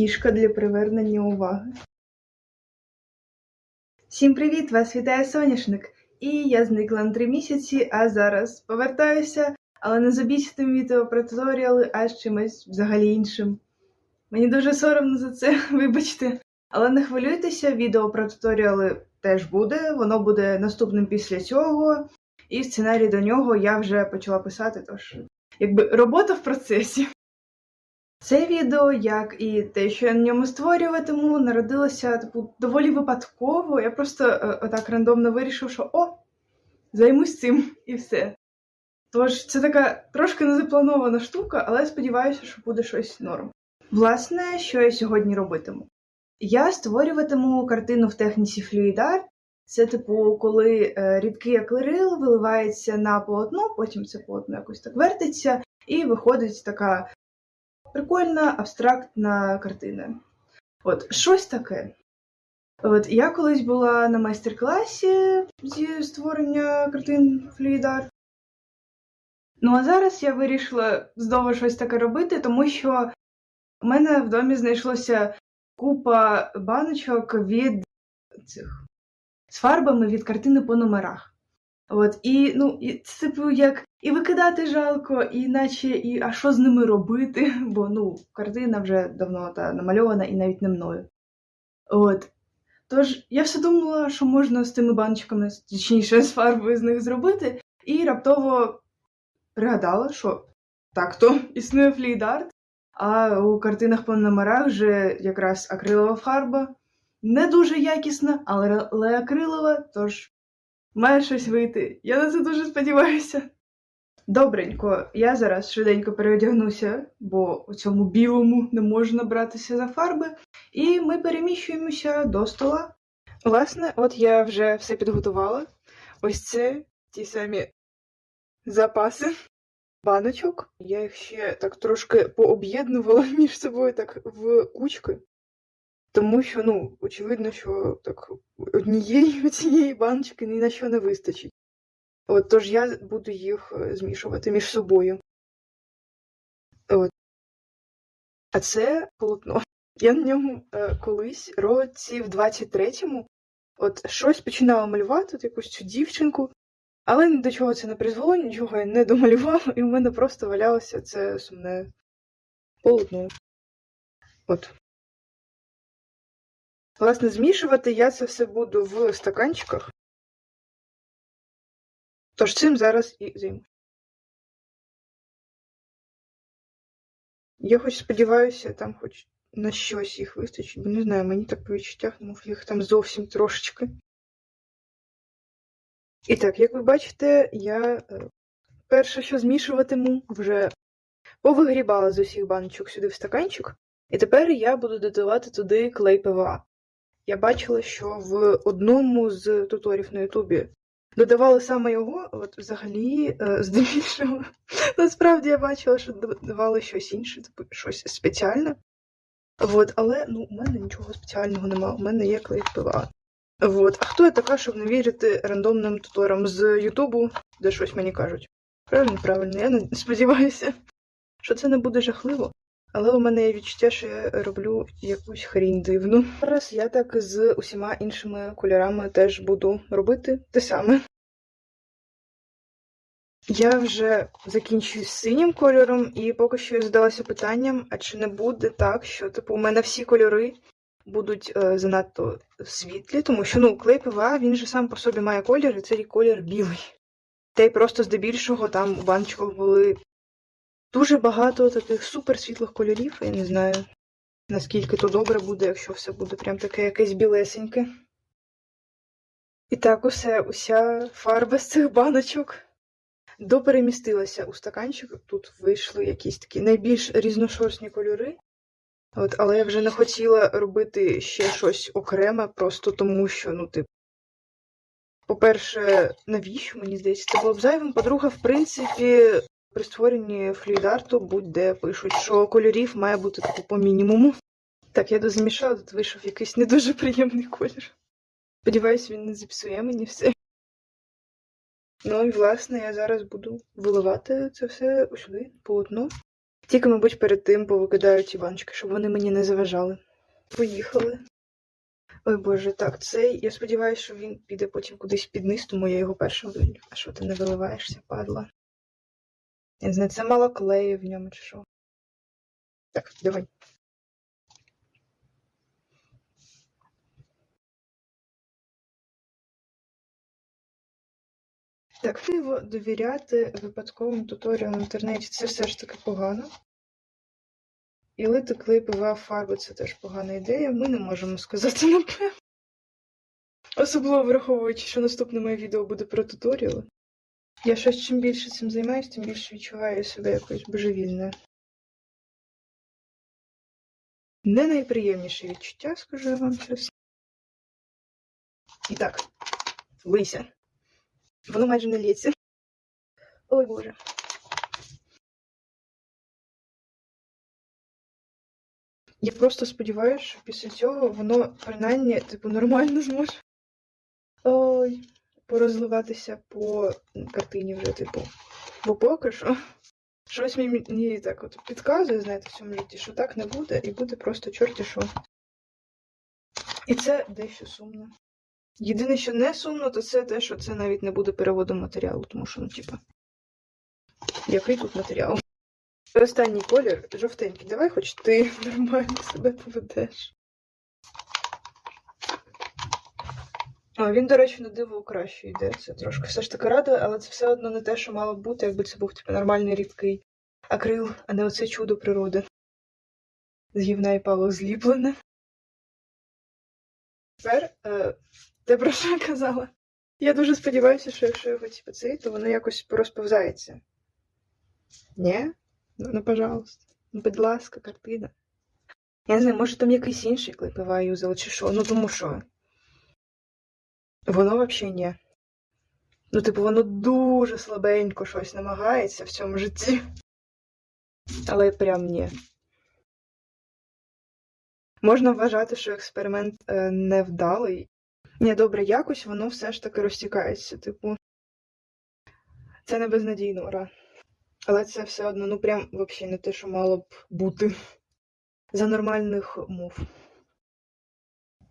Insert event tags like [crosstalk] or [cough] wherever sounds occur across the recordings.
Кішка для привернення уваги. Всім привіт! Вас вітає соняшник. І я зникла на три місяці, а зараз повертаюся, але не з обіцяним відео про туторіали, а з чимось взагалі іншим. Мені дуже соромно за це, [laughs] вибачте. Але не хвилюйтеся, відео про туторіали теж буде, воно буде наступним після цього, і сценарій до нього я вже почала писати, тож якби робота в процесі. Це відео, як і те, що я на ньому створюватиму, народилося типу доволі випадково. Я просто е, отак рандомно вирішив, що о, займусь цим і все. Тож це така трошки незапланована штука, але сподіваюся, що буде щось норм. Власне, що я сьогодні робитиму? Я створюватиму картину в техніці флюїдар. Це, типу, коли е, рідкий акварил виливається на полотно, потім це полотно якось так вертиться, і виходить така прикольна абстрактна картина. От, щось таке. От, я колись була на майстер-класі зі створення картин флюїдар. Ну а зараз я вирішила знову щось таке робити, тому що у мене в домі знайшлося купа баночок від цих з фарбами від картини по номерах. От, і ну, і типу як і викидати жалко, і наче і а що з ними робити? [laughs] Бо ну, картина вже давно та намальована і навіть не мною. От. Тож я все думала, що можна з тими баночками, точніше, з фарбою з них зробити, і раптово пригадала, що так-то [laughs] існує флійдарт, а у картинах по номерах вже якраз акрилова фарба. Не дуже якісна, але, але акрилова, тож має щось вийти. Я на це дуже сподіваюся. Добренько, я зараз швиденько переодягнуся, бо у цьому білому не можна братися за фарби, і ми переміщуємося до стола. Власне, от я вже все підготувала. Ось це ті самі запаси баночок. Я їх ще так трошки пооб'єднувала [laughs] між собою так в кучки. Тому що, ну, очевидно, що так однієї [laughs] цієї баночки ні на що не вистачить. От тож я буду їх е, змішувати між собою. От. А це полотно. [laughs] Я на ньому е, колись році в 23-му от щось починала малювати, от якусь цю дівчинку, але ні до чого це не призвело, нічого я не домалювала, і в мене просто валялося це сумне полотно. От. Власне, змішувати я це все буду в стаканчиках. Тож цим зараз і займусь. Я хоч сподіваюся, там хоч на щось їх вистачить, бо не знаю, мені так по відчуттях, мов їх там зовсім трошечки. І так, як ви бачите, я е, перше, що змішуватиму, вже повигрібала з усіх баночок сюди в стаканчик, і тепер я буду додавати туди клей ПВА. Я бачила, що в одному з туторів на Ютубі додавали саме його, от взагалі, е, здебільшого. [laughs] Насправді я бачила, що додавали щось інше, типу щось спеціальне. От, але ну, у мене нічого спеціального немає, у мене є клей ПВА. От. А хто я така, щоб не вірити рандомним туторам з Ютубу, де щось мені кажуть? Правильно, правильно, я не сподіваюся, що це не буде жахливо. Але у мене є відчуття, що я роблю якусь хрінь дивну. Зараз я так з усіма іншими кольорами теж буду робити те саме. Я вже закінчую з синім кольором, і поки що я задалася питанням, а чи не буде так, що типу у мене всі кольори будуть е, занадто світлі, тому що ну, клей ПВА, він же сам по собі має колір, і цей колір білий. Та й просто здебільшого там у баночках були Дуже багато таких суперсвітлих кольорів, я не знаю, наскільки то добре буде, якщо все буде прям таке якесь білесеньке. І так усе, уся фарба з цих баночок доперемістилася у стаканчик. Тут вийшли якісь такі найбільш різношорстні кольори. От, Але я вже не хотіла робити ще щось окреме, просто тому що, ну, типу, по-перше, навіщо, мені здається, це було б зайвим. По-друге, в принципі, при створенні флюїдарту будь-де пишуть, що кольорів має бути типу, по мінімуму. Так, я дозамішала, тут вийшов якийсь не дуже приємний колір. Сподіваюсь, він не зіпсує мені все. Ну і власне я зараз буду виливати це все сюди, полотно. Тільки, мабуть, перед тим повикидаю ці баночки, щоб вони мені не заважали. Поїхали. Ой Боже, так, цей. Я сподіваюся, що він піде потім кудись під низ, тому я його першим вилью. А що ти не виливаєшся, падла? Я не знаю, це мало клею в ньому чи що. Так, давай. Так, пиво довіряти випадковим туторіалам в інтернеті це все ж таки погано. І лити клей пива в фарби це теж погана ідея. Ми не можемо сказати напевно. Особливо враховуючи, що наступне моє відео буде про туторіали. Я щось чим більше цим займаюся, тим більше відчуваю себе якось божевільною. Не найприємніше відчуття, скажу я вам чесно. І так, лися. Воно майже не лється. Ой Боже. Я просто сподіваюся, що після цього воно принаймні, типу, нормально зможе. Ой, порозливатися по картині вже, типу. Бо поки що щось мені, так от підказує, знаєте, в цьому житті, що так не буде, і буде просто чорті що. І це дещо сумно. Єдине, що не сумно, то це те, що це навіть не буде переводом матеріалу, тому що, ну, типа, який тут матеріал? Останній колір жовтенький. Давай хоч ти [laughs] нормально себе поведеш. А, він, до речі, на диво краще йде. Це трошки все ж таки радує, але це все одно не те, що мало б бути, якби це був типу, нормальний рідкий акрил, а не оце чудо природи. З гівна і палок зліплене. Тепер е, те, про що я казала. Я дуже сподіваюся, що якщо його типу, цей, то воно якось порозповзається. Ні? Ну, ну, пожалуйста. Ну, будь ласка, картина. Я не знаю, може там якийсь інший клейпива юзал чи що. Ну тому що. Воно взагалі ні. Ну, типу, воно дуже слабенько щось намагається в цьому житті. Але прям ні. Можна вважати, що експеримент е, невдалий. Ні, добре, якось воно все ж таки розтікається. Типу, це не безнадійно, ура. Але це все одно, ну прям взагалі не те, що мало б бути за нормальних умов.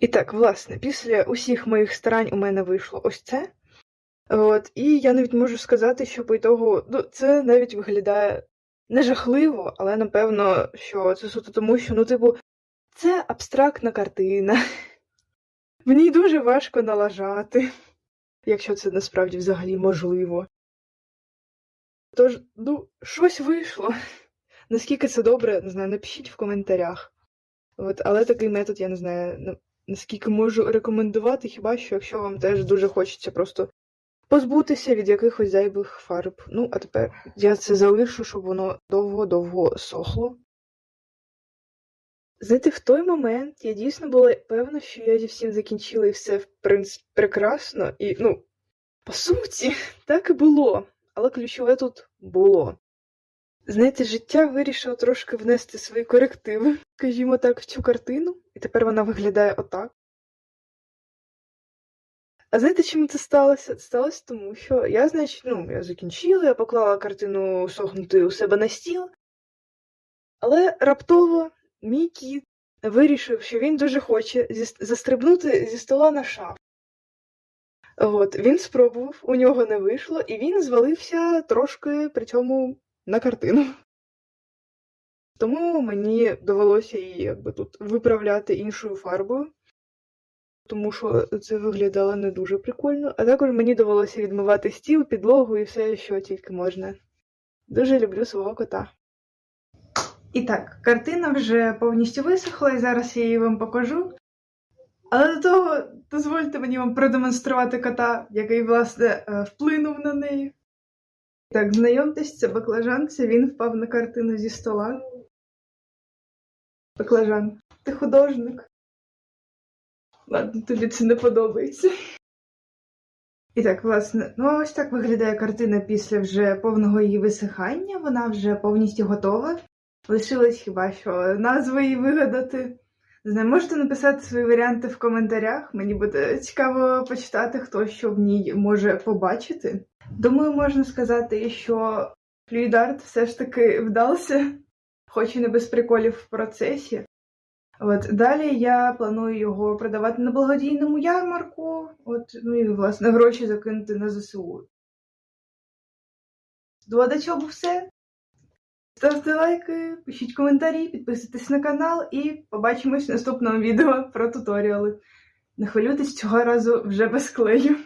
І так, власне, після усіх моїх старань у мене вийшло ось це. От, і я навіть можу сказати, що по ітогу, ну, це навіть виглядає не жахливо, але напевно, що це суто тому, що, ну, типу, це абстрактна картина. [laughs] В ній дуже важко налажати, [laughs] якщо це насправді взагалі можливо. Тож, ну, щось вийшло. [laughs] Наскільки це добре, не знаю, напишіть в коментарях. От, але такий метод, я не знаю, ну, наскільки можу рекомендувати, хіба що, якщо вам теж дуже хочеться просто позбутися від якихось зайвих фарб. Ну, а тепер я це залишу, щоб воно довго-довго сохло. Знаєте, в той момент я дійсно була певна, що я зі всім закінчила і все, в принципі, прекрасно. І, ну, по суті, [laughs] так і було. Але ключове тут було. Знаєте, життя вирішило трошки внести свої корективи, скажімо так, в цю картину, і тепер вона виглядає отак. А знаєте, чому це сталося? Це сталося тому, що я, значить, ну, я закінчила, я поклала картину сохнути у себе на стіл, але раптово мій кіт вирішив, що він дуже хоче застрибнути зі стола на шаф. От, він спробував, у нього не вийшло, і він звалився трошки при цьому на картину. Тому мені довелося її якби тут виправляти іншою фарбою, тому що це виглядало не дуже прикольно. А також мені довелося відмивати стіл, підлогу і все, що тільки можна. Дуже люблю свого кота. І так, картина вже повністю висохла, і зараз я її вам покажу. Але до того дозвольте мені вам продемонструвати кота, який, власне, е, вплинув на неї. Так, знайомтесь, це баклажан, це він впав на картину зі стола. Баклажан, ти художник. Ладно, тобі це не подобається. І так, власне, ну ось так виглядає картина після вже повного її висихання. Вона вже повністю готова. Лишилось хіба що назву її вигадати. Не знаю, можете написати свої варіанти в коментарях. Мені буде цікаво почитати, хто що в ній може побачити. Думаю, можна сказати, що флюїдарт все ж таки вдався. хоч і не без приколів в процесі. От далі я планую його продавати на благодійному ярмарку. От, ну і власне гроші закинути на ЗСУ. Ну, до цього все. Ставте лайки, пишіть коментарі, підписуйтесь на канал і побачимось в наступному відео про туторіали. Не хвилюйтесь цього разу вже без клею.